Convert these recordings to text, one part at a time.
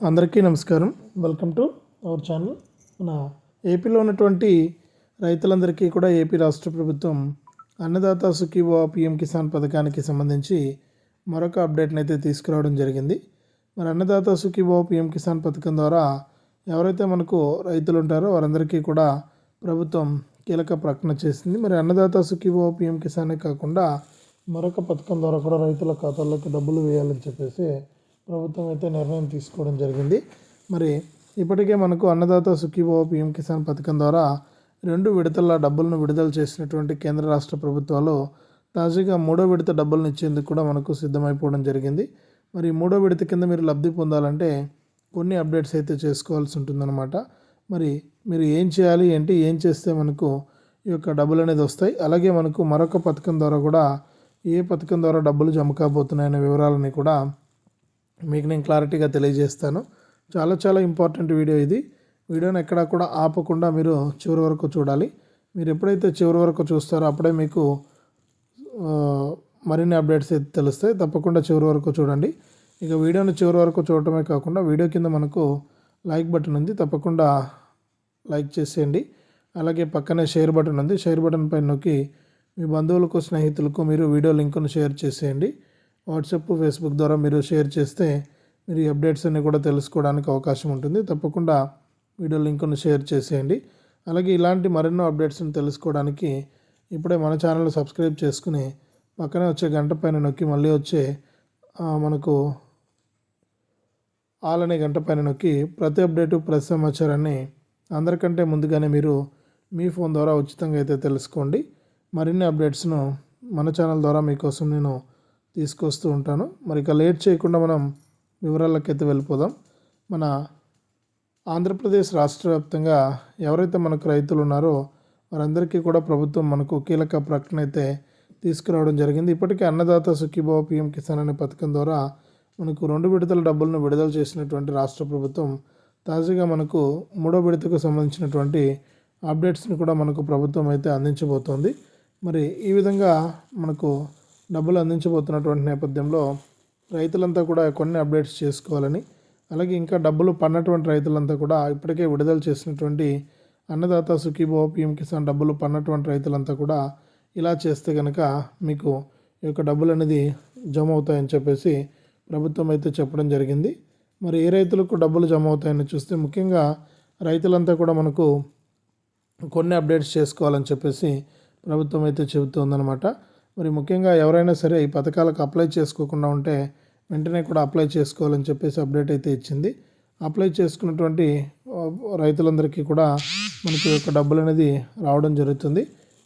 అందరికీ నమస్కారం. Welcome to our channel మన ఏపీలో ఉన్నటువంటి రైతులందరికీ కూడా ఏపీ రాష్ట్ర ప్రభుత్వం అన్నదాత సుఖీవో పిఎం కిసాన్ పథకానికి సంబంధించి మరొక అప్డేట్ని అయితే తీసుకురావడం జరిగింది. మరి అన్నదాత సుఖీభవ పిఎం కిసాన్ పథకం ద్వారా ఎవరైతే మనకు రైతులు ఉంటారో వారందరికీ కూడా ప్రభుత్వం కీలక ప్రకటన చేసింది. మరి అన్నదాత సుఖీభవ పిఎం కిసానే కాకుండా మరొక పథకం ద్వారా కూడా రైతుల ఖాతాల్లోకి డబ్బులు వేయాలని చెప్పేసి ప్రభుత్వం అయితే నిర్ణయం తీసుకోవడం జరిగింది. మరి ఇప్పటికే మనకు అన్నదాత సుఖీభావ పీఎం కిసాన్ పథకం ద్వారా రెండు విడతల డబ్బులను విడుదల చేసినటువంటి కేంద్ర రాష్ట్ర ప్రభుత్వాలు తాజాగా మూడో విడత డబ్బులను ఇచ్చేందుకు కూడా మనకు సిద్ధమైపోవడం జరిగింది. మరి మూడో విడత కింద మీరు లబ్ధి పొందాలంటే కొన్ని అప్డేట్స్ అయితే చేసుకోవాల్సి ఉంటుందన్నమాట. మరి మీరు ఏం చేయాలి ఏంటి ఏం చేస్తే మనకు ఈ యొక్క డబ్బులు అనేది వస్తాయి? అలాగే మనకు మరొక పథకం ద్వారా కూడా ఏ పథకం ద్వారా డబ్బులు జమ కాబోతున్నాయనే వివరాలని కూడా మీకు నేను క్లారిటీగా తెలియజేస్తాను. చాలా చాలా ఇంపార్టెంట్ వీడియో ఇది. వీడియోని ఎక్కడా కూడా ఆపకుండా మీరు చివరి వరకు చూడాలి. మీరు ఎప్పుడైతే చివరి వరకు చూస్తారో అప్పుడే మీకు మరిన్ని అప్డేట్స్ అయితే తెలుస్తాయి. తప్పకుండా చివరి వరకు చూడండి. ఇక వీడియోని చివరి వరకు చూడటమే కాకుండా వీడియో కింద మనకు లైక్ బటన్ ఉంది. తప్పకుండా లైక్ చేసేయండి. అలాగే పక్కనే షేర్ బటన్ ఉంది. షేర్ బటన్ పైన నొక్కి మీ బంధువులకు స్నేహితులకు మీరు వీడియో లింక్ను షేర్ చేసేయండి. వాట్సాప్ ఫేస్బుక్ ద్వారా మీరు షేర్ చేస్తే మీరు ఈ అప్డేట్స్ అన్ని కూడా తెలుసుకోవడానికి అవకాశం ఉంటుంది. తప్పకుండా వీడియో లింక్ను షేర్ చేసేయండి. అలాగే ఇలాంటి మరెన్నో అప్డేట్స్ని తెలుసుకోవడానికి ఇప్పుడే మన ఛానల్ సబ్స్క్రైబ్ చేసుకుని పక్కనే వచ్చే గంట పైన నొక్కి మళ్ళీ వచ్చే మనకు ఆల్ అనే గంట పైన నొక్కి ప్రతి అప్డేటు ప్రతి సమాచారాన్ని అందరికంటే ముందుగానే మీరు మీ ఫోన్ ద్వారా ఉచితంగా అయితే తెలుసుకోండి. మరిన్ని అప్డేట్స్ను మన ఛానల్ ద్వారా మీకోసం నేను తీసుకొస్తూ ఉంటాను. మరి ఇక లేట్ చేయకుండా మనం వివరాలకి అయితే వెళ్ళిపోదాం. మన ఆంధ్రప్రదేశ్ రాష్ట్ర వ్యాప్తంగా ఎవరైతే మనకు రైతులు ఉన్నారో వారందరికీ కూడా ప్రభుత్వం మనకు కీలక ప్రకటన అయితే తీసుకురావడం జరిగింది. ఇప్పటికే అన్నదాత సుఖీభావ పిఎం కిసాన్ అనే పథకం ద్వారా మనకు రెండు విడతల డబ్బులను విడుదల చేసినటువంటి రాష్ట్ర ప్రభుత్వం తాజాగా మనకు మూడో విడతకు సంబంధించినటువంటి అప్డేట్స్ని కూడా మనకు ప్రభుత్వం అయితే అందించబోతోంది. మరి ఈ విధంగా మనకు డబ్బులు అందించబోతున్నటువంటి నేపథ్యంలో రైతులంతా కూడా కొన్ని అప్డేట్స్ చేసుకోవాలని అలాగే ఇంకా డబ్బులు పన్నటువంటి రైతులంతా కూడా ఇప్పటికే విడుదల చేసినటువంటి అన్నదాత సుఖీభావ పిఎం కిసాన్ డబ్బులు పన్నటువంటి రైతులంతా కూడా ఇలా చేస్తే కనుక మీకు ఈ యొక్క డబ్బులు అనేది జమ అవుతాయని చెప్పేసి ప్రభుత్వం అయితే చెప్పడం జరిగింది. మరి ఏ రైతులకు డబ్బులు జమ అవుతాయని చూస్తే ముఖ్యంగా రైతులంతా కూడా మనకు కొన్ని అప్డేట్స్ చేసుకోవాలని చెప్పేసి ప్రభుత్వం అయితే చెబుతుందన్నమాట. మరి ముఖ్యంగా ఎవరైనా సరే ఈ పథకాలకు అప్లై చేసుకోకుండా ఉంటే వెంటనే కూడా అప్లై చేసుకోవాలని చెప్పేసి అప్డేట్ అయితే ఇచ్చింది. అప్లై చేసుకున్నటువంటి రైతులందరికీ కూడా మనకి యొక్క డబ్బులు అనేది రావడం జరుగుతుంది.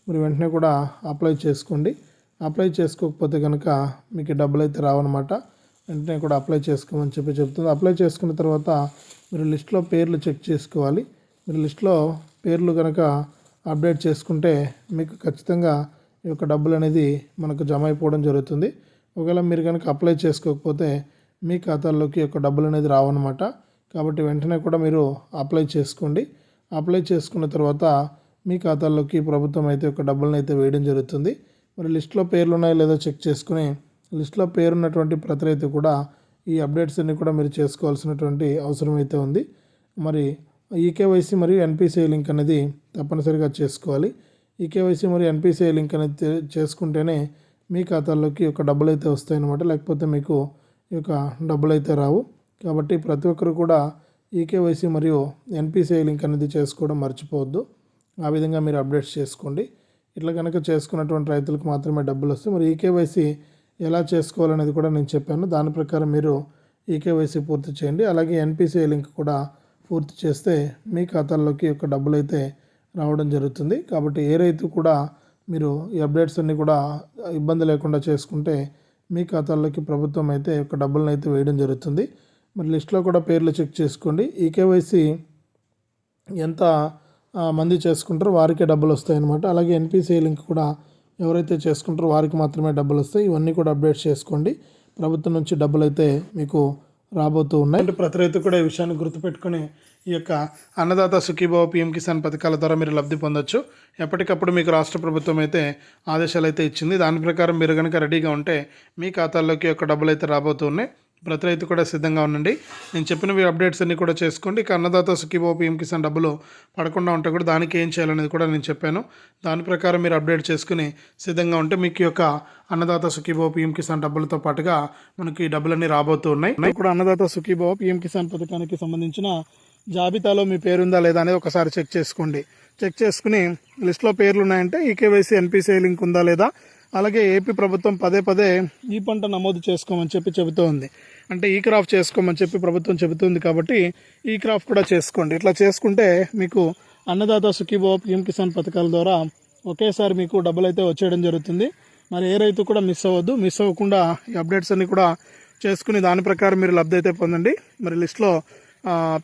మరి వెంటనే కూడా అప్లై చేసుకోండి. అప్లై చేసుకోకపోతే కనుక మీకు డబ్బులు అయితే రావన్నమాట. వెంటనే కూడా అప్లై చేసుకోమని చెప్పి చెప్తుంది. అప్లై చేసుకున్న తర్వాత మీరు లిస్ట్లో పేర్లు చెక్ చేసుకోవాలి. మీరు లిస్ట్లో పేర్లు కనుక అప్డేట్ చేసుకుంటే మీకు ఖచ్చితంగా యొక్క డబ్బులు అనేది మనకు జమ అయిపోవడం జరుగుతుంది. ఒకవేళ మీరు కనుక అప్లై చేసుకోకపోతే మీ ఖాతాల్లోకి యొక్క డబ్బులు అనేది రావన్నమాట. కాబట్టి వెంటనే కూడా మీరు అప్లై చేసుకోండి. అప్లై చేసుకున్న తర్వాత మీ ఖాతాల్లోకి ప్రభుత్వం అయితే ఒక డబ్బులను అయితే వేయడం జరుగుతుంది. మరి లిస్ట్లో పేర్లు ఉన్నాయో లేదో చెక్ చేసుకుని లిస్ట్లో పేరున్నటువంటి ప్రతి రైతు కూడా ఈ అప్డేట్స్ అన్ని కూడా మీరు చేసుకోవాల్సినటువంటి అవసరం అయితే ఉంది. మరి ఈకేవైసీ మరియు ఎన్పిసిఐ లింక్ అనేది తప్పనిసరిగా చేసుకోవాలి. ఈ కేవైసీ మరియు ఎన్పిసిఐ లింక్ అనేది చేసుకుంటేనే మీ ఖాతాల్లోకి ఒక డబ్బులు అయితే వస్తాయన్నమాట. లేకపోతే మీకు ఈ యొక్క డబ్బులు అయితే రావు. కాబట్టి ప్రతి ఒక్కరు కూడా ఈకేవైసీ మరియు ఎన్పిసిఐ లింక్ అనేది చేసుకోవడం మర్చిపోవద్దు. ఆ విధంగా మీరు అప్డేట్స్ చేసుకోండి. ఇట్లా కనుక చేసుకున్నటువంటి రైతులకు మాత్రమే డబ్బులు వస్తాయి. మరి ఈకేవైసీ ఎలా చేసుకోవాలనేది కూడా నేను చెప్పాను. దాని ప్రకారం మీరు ఈకేవైసీ పూర్తి చేయండి. అలాగే ఎన్పిసిఐ లింక్ కూడా పూర్తి చేస్తే మీ ఖాతాల్లోకి ఒక డబ్బులు అయితే రావడం జరుగుతుంది. కాబట్టి ఏ రైతు కూడా మీరు ఈ అప్డేట్స్ అన్నీ కూడా ఇబ్బంది లేకుండా చేసుకుంటే మీ ఖాతాల్లోకి ప్రభుత్వం అయితే ఒక డబ్బులను అయితే వేయడం జరుగుతుంది. మరి లిస్ట్లో కూడా పేర్లు చెక్ చేసుకోండి. ఈ కేవైసీ ఎంత మంది చేసుకుంటారో వారికే డబ్బులు వస్తాయన్నమాట. అలాగే ఎన్పిసిఐ లింక్ కూడా ఎవరైతే చేసుకుంటారో వారికి మాత్రమే డబ్బులు వస్తాయి. ఇవన్నీ కూడా అప్డేట్ చేసుకోండి. ప్రభుత్వం నుంచి డబ్బులు అయితే మీకు రాబోతూ ఉన్నాయి. అంటే ప్రతి రైతు కూడా ఈ విషయాన్ని గుర్తుపెట్టుకుని ఈ యొక్క అన్నదాత సుఖీభావ పిఎం కిసాన్ పథకాల ద్వారా మీరు లబ్ధి పొందొచ్చు. ఎప్పటికప్పుడు మీకు రాష్ట్ర ప్రభుత్వం అయితే ఆదేశాలు అయితే ఇచ్చింది. దాని ప్రకారం మీరు కనుక రెడీగా ఉంటే మీ ఖాతాల్లోకి యొక్క డబ్బులు అయితే రాబోతున్నాయి ప్రతి రైతు కూడా సిద్ధంగా ఉండండి. నేను చెప్పినవి అప్డేట్స్ అన్నీ కూడా చేసుకోండి. ఇక అన్నదాత సుఖీబో పిఎం కిసాన్ డబ్బులు పడకుండా ఉంటే కూడా దానికి ఏం చేయాలనేది కూడా నేను చెప్పాను. దాని ప్రకారం మీరు అప్డేట్ చేసుకుని సిద్ధంగా ఉంటే మీకు యొక్క అన్నదాత సుఖీబో పిఎం కిసాన్ డబ్బులతో పాటుగా మనకి ఈ డబ్బులన్నీ రాబోతూ ఉన్నాయి. కూడా అన్నదాత సుఖీబో పిఎం కిసాన్ పథకానికి సంబంధించిన జాబితాలో మీ పేరుందా లేదా అనేది ఒకసారి చెక్ చేసుకోండి. చెక్ చేసుకుని లిస్ట్లో పేర్లు ఉన్నాయంటే ఈకేవైసీ ఎన్పిసిఐ లింక్ ఉందా లేదా అలాగే ఏపీ ప్రభుత్వం పదే పదే ఈ పంట నమోదు చేసుకోమని చెప్పి చెబుతోంది. అంటే ఈ క్రాప్ చేసుకోమని చెప్పి ప్రభుత్వం చెబుతుంది కాబట్టి ఈ క్రాప్ కూడా చేసుకోండి. ఇట్లా చేసుకుంటే మీకు అన్నదాత సుఖీభావ పిఎం కిసాన్ పథకాల ద్వారా ఒకేసారి మీకు డబ్బులు అయితే వచ్చేయడం జరుగుతుంది. మరి ఏ రైతు కూడా మిస్ అవ్వద్దు. మిస్ అవ్వకుండా ఈ అప్డేట్స్ అన్ని కూడా చేసుకుని దాని ప్రకారం మీరు లబ్ధి అయితే పొందండి. మరి లిస్ట్లో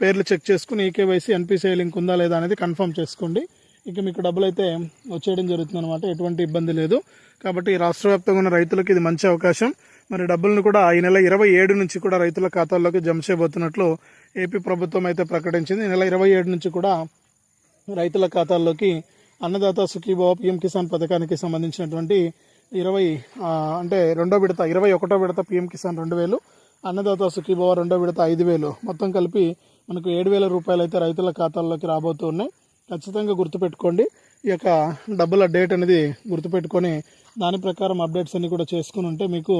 పేర్లు చెక్ చేసుకుని ఈకేవైసీ ఎన్పిసిఐ లింక్ ఉందా లేదా అనేది కన్ఫర్మ్ చేసుకోండి. ఇక మీకు డబ్బులు అయితే వచ్చేయడం జరుగుతుంది అనమాట ఎటువంటి ఇబ్బంది లేదు. కాబట్టి రాష్ట్ర వ్యాప్తంగా ఉన్న రైతులకు ఇది మంచి అవకాశం. మరి డబ్బులను కూడా ఈ నెల ఇరవై ఏడు నుంచి కూడా రైతుల ఖాతాల్లోకి జమ చేయబోతున్నట్లు ఏపీ ప్రభుత్వం అయితే ప్రకటించింది. ఈ నెల ఇరవై ఏడు నుంచి కూడా రైతుల ఖాతాల్లోకి అన్నదాత సుఖీభావ పిఎం కిసాన్ పథకానికి సంబంధించినటువంటి ఇరవై అంటే రెండో విడత ఇరవై ఒకటో విడత పిఎం కిసాన్ రెండు వేలు అన్నదాత సుఖీభావ రెండో విడత ఐదు వేలు. మొత్తం కలిపి మనకు ఏడు వేల రూపాయలు అయితే రైతుల ఖాతాల్లోకి రాబోతున్నాయి ఖచ్చితంగా గుర్తుపెట్టుకోండి. ఈ యొక్క డబ్బుల డేట్ అనేది గుర్తుపెట్టుకొని దాని ప్రకారం అప్డేట్స్ అన్ని కూడా చేసుకుని ఉంటే మీకు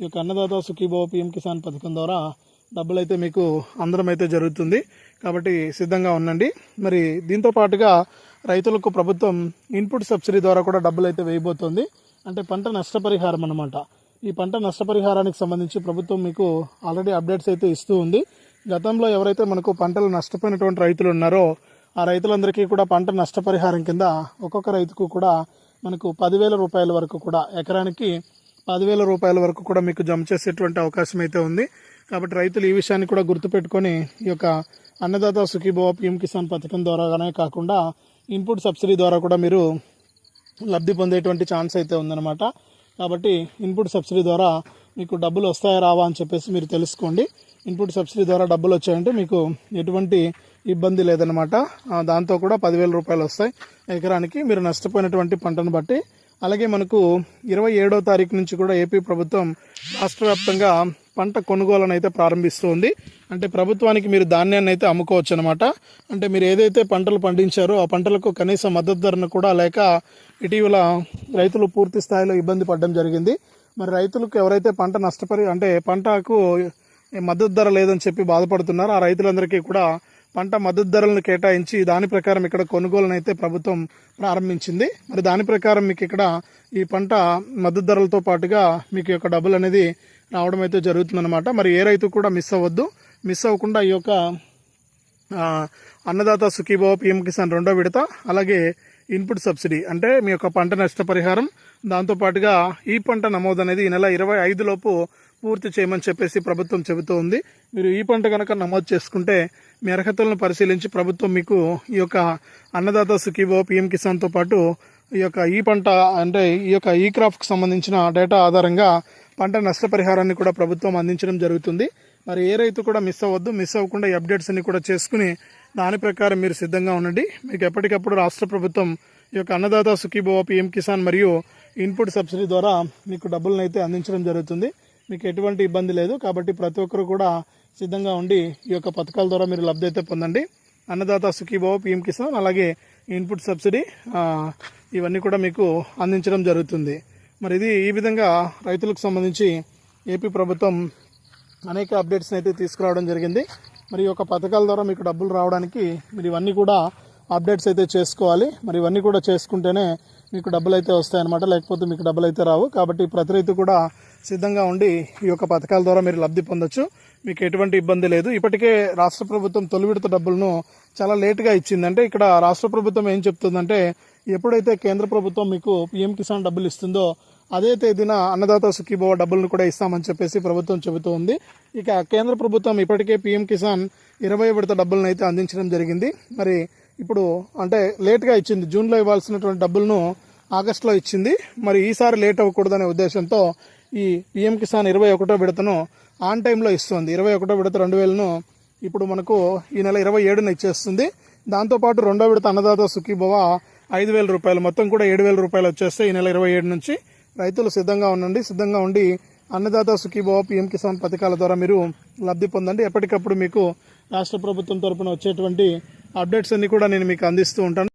ఈ యొక్క అన్నదాత సుఖీభావ పిఎం కిసాన్ పథకం ద్వారా డబ్బులు అయితే మీకు అందరం అయితే జరుగుతుంది. కాబట్టి సిద్ధంగా ఉండండి. మరి దీంతో పాటుగా రైతులకు ప్రభుత్వం ఇన్పుట్ సబ్సిడీ ద్వారా కూడా డబ్బులు అయితే వేయబోతోంది. అంటే పంట నష్టపరిహారం అనమాట ఈ పంట నష్టపరిహారానికి సంబంధించి ప్రభుత్వం మీకు ఆల్రెడీ అప్డేట్స్ అయితే ఇస్తూ ఉంది. గతంలో ఎవరైతే మనకు పంటలు నష్టపోయినటువంటి రైతులు ఉన్నారో ఆ రైతులందరికీ కూడా పంట నష్టపరిహారం కింద ఒక్కొక్క రైతుకు కూడా మనకు పదివేల రూపాయల వరకు కూడా ఎకరానికి పదివేల రూపాయల వరకు కూడా మీకు జమ చేసేటువంటి అవకాశం అయితే ఉంది. కాబట్టి రైతులు ఈ విషయాన్ని కూడా గుర్తుపెట్టుకొని ఈ యొక్క అన్నదాత సుఖీభవ పిఎం కిసాన్ పథకం ద్వారానే కాకుండా ఇన్పుట్ సబ్సిడీ ద్వారా కూడా మీరు లబ్ధి పొందేటువంటి ఛాన్స్ అయితే ఉందన్నమాట. కాబట్టి ఇన్పుట్ సబ్సిడీ ద్వారా మీకు డబ్బులు వస్తాయా రావా అని చెప్పేసి మీరు తెలుసుకోండి. ఇన్పుట్ సబ్సిడీ ద్వారా డబ్బులు వచ్చాయంటే మీకు ఎటువంటి ఇబ్బంది లేదనమాట దాంతో కూడా పదివేల రూపాయలు వస్తాయి. ఎకరానికి మీరు నష్టపోయినటువంటి పంటను బట్టి. అలాగే మనకు ఇరవై ఏడో తారీఖు నుంచి కూడా ఏపీ ప్రభుత్వం రాష్ట్ర వ్యాప్తంగా పంట కొనుగోలను అయితే ప్రారంభిస్తుంది. అంటే ప్రభుత్వానికి మీరు ధాన్యాన్ని అయితే అమ్ముకోవచ్చు అనమాట అంటే మీరు ఏదైతే పంటలు పండించారో ఆ పంటలకు కనీస మద్దతు ధరను కూడా లేక ఇటీవల రైతులు పూర్తి స్థాయిలో ఇబ్బంది పడడం జరిగింది. మరి రైతులకు ఎవరైతే పంట నష్టపరి అంటే పంటకు మద్దతు ధర లేదని చెప్పి బాధపడుతున్నారో ఆ రైతులందరికీ కూడా పంట మద్దతు ధరలను కేటాయించి దాని ప్రకారం ఇక్కడ కొనుగోలును అయితే ప్రభుత్వం ప్రారంభించింది. మరి దాని ప్రకారం మీకు ఇక్కడ ఈ పంట మద్దతు ధరలతో పాటుగా మీకు యొక్క డబ్బులు అనేది రావడం అయితే జరుగుతుందన్నమాట. మరి ఏ రైతు కూడా మిస్ అవ్వద్దు. మిస్ అవ్వకుండా ఈ యొక్క అన్నదాత సుఖీభావ పిఎం కిసాన్ రెండో విడత అలాగే ఇన్పుట్ సబ్సిడీ అంటే మీ యొక్క పంట నష్టపరిహారం దాంతోపాటుగా ఈ పంట నమోదు అనేది ఈ నెల ఇరవై ఐదు లోపు పూర్తి చేయమని చెప్పేసి ప్రభుత్వం చెబుతూ ఉంది. మీరు ఈ పంట కనుక నమోదు చేసుకుంటే మీ అర్హతలను పరిశీలించి ప్రభుత్వం మీకు ఈ యొక్క అన్నదాత సుఖీబో పిఎం కిసాన్తో పాటు ఈ యొక్క ఈ పంట అంటే ఈ యొక్క ఈ క్రాప్కి సంబంధించిన డేటా ఆధారంగా పంట నష్టపరిహారాన్ని కూడా ప్రభుత్వం అందించడం జరుగుతుంది. మరి ఏ రైతు కూడా మిస్ అవ్వద్దు. మిస్ అవ్వకుండా ఈ అప్డేట్స్ అన్ని కూడా చేసుకుని దాని ప్రకారం మీరు సిద్ధంగా ఉండండి. మీకు ఎప్పటికప్పుడు రాష్ట్ర ప్రభుత్వం ఈ యొక్క అన్నదాత సుఖీభవ పిఎం కిసాన్ మరియు ఇన్పుట్ సబ్సిడీ ద్వారా మీకు డబ్బులను అయితే అందించడం జరుగుతుంది. మీకు ఎటువంటి ఇబ్బంది లేదు. కాబట్టి ప్రతి ఒక్కరు కూడా సిద్ధంగా ఉండి ఈ యొక్క పథకాల ద్వారా మీరు లబ్ధి అయితే పొందండి. అన్నదాత సుఖీభవ పిఎం కిసాన్ అలాగే ఇన్పుట్ సబ్సిడీ ఇవన్నీ కూడా మీకు అందించడం జరుగుతుంది. మరి ఇది ఈ విధంగా రైతులకు సంబంధించి ఏపీ ప్రభుత్వం అనేక అప్డేట్స్ని అయితే తీసుకురావడం జరిగింది. మరి ఈ యొక్క పథకాల ద్వారా మీకు డబ్బులు రావడానికి మీరు ఇవన్నీ కూడా అప్డేట్స్ అయితే చేసుకోవాలి. మరి ఇవన్నీ కూడా చేసుకుంటేనే మీకు డబ్బులు అయితే వస్తాయన్నమాట. లేకపోతే మీకు డబ్బులు అయితే రావు. కాబట్టి ప్రతి రైతు కూడా సిద్ధంగా ఉండి ఈ యొక్క పథకాల ద్వారా మీరు లబ్ధి పొందొచ్చు. మీకు ఎటువంటి ఇబ్బంది లేదు. ఇప్పటికే రాష్ట్ర ప్రభుత్వం తొలి విడత డబ్బులను చాలా లేటుగా ఇచ్చిందంటే ఇక్కడ రాష్ట్ర ప్రభుత్వం ఏం చెప్తుందంటే ఎప్పుడైతే కేంద్ర ప్రభుత్వం మీకు పిఎం కిసాన్ డబ్బులు ఇస్తుందో అదే తేదీన అన్నదాత సుఖీభవ డబ్బులను కూడా ఇస్తామని చెప్పేసి ప్రభుత్వం చెబుతూ ఉంది. ఇక కేంద్ర ప్రభుత్వం ఇప్పటికే పీఎం కిసాన్ ఇరవై విడత డబ్బులను అయితే అందించడం జరిగింది. మరి ఇప్పుడు అంటే లేట్గా ఇచ్చింది. జూన్లో ఇవ్వాల్సినటువంటి డబ్బులను ఆగస్టులో ఇచ్చింది. మరి ఈసారి లేట్ అవ్వకూడదనే ఉద్దేశంతో ఈ పిఎం కిసాన్ ఇరవై ఒకటో విడతను ఆన్ టైంలో ఇస్తుంది. ఇరవై ఒకటో విడత రెండు వేలను ఇప్పుడు మనకు ఈ నెల ఇరవై ఏడున ఇచ్చేస్తుంది. దాంతోపాటు రెండో విడత అన్నదాత సుఖీభవ ఐదు వేల రూపాయలు. మొత్తం కూడా ఏడు వేల రూపాయలు వచ్చేస్తే ఈ నెల ఇరవై ఏడు నుంచి రైతులు సిద్ధంగా ఉండండి. సిద్ధంగా ఉండి అన్నదాత సుఖీభవ పిఎం కిసాన్ పథకాల ద్వారా మీరు లబ్ధి పొందండి. ఎప్పటికప్పుడు మీకు రాష్ట్ర ప్రభుత్వం తరపున వచ్చేటువంటి అప్డేట్స్ అన్ని కూడా నేను మీకు అందిస్తూ ఉంటాను.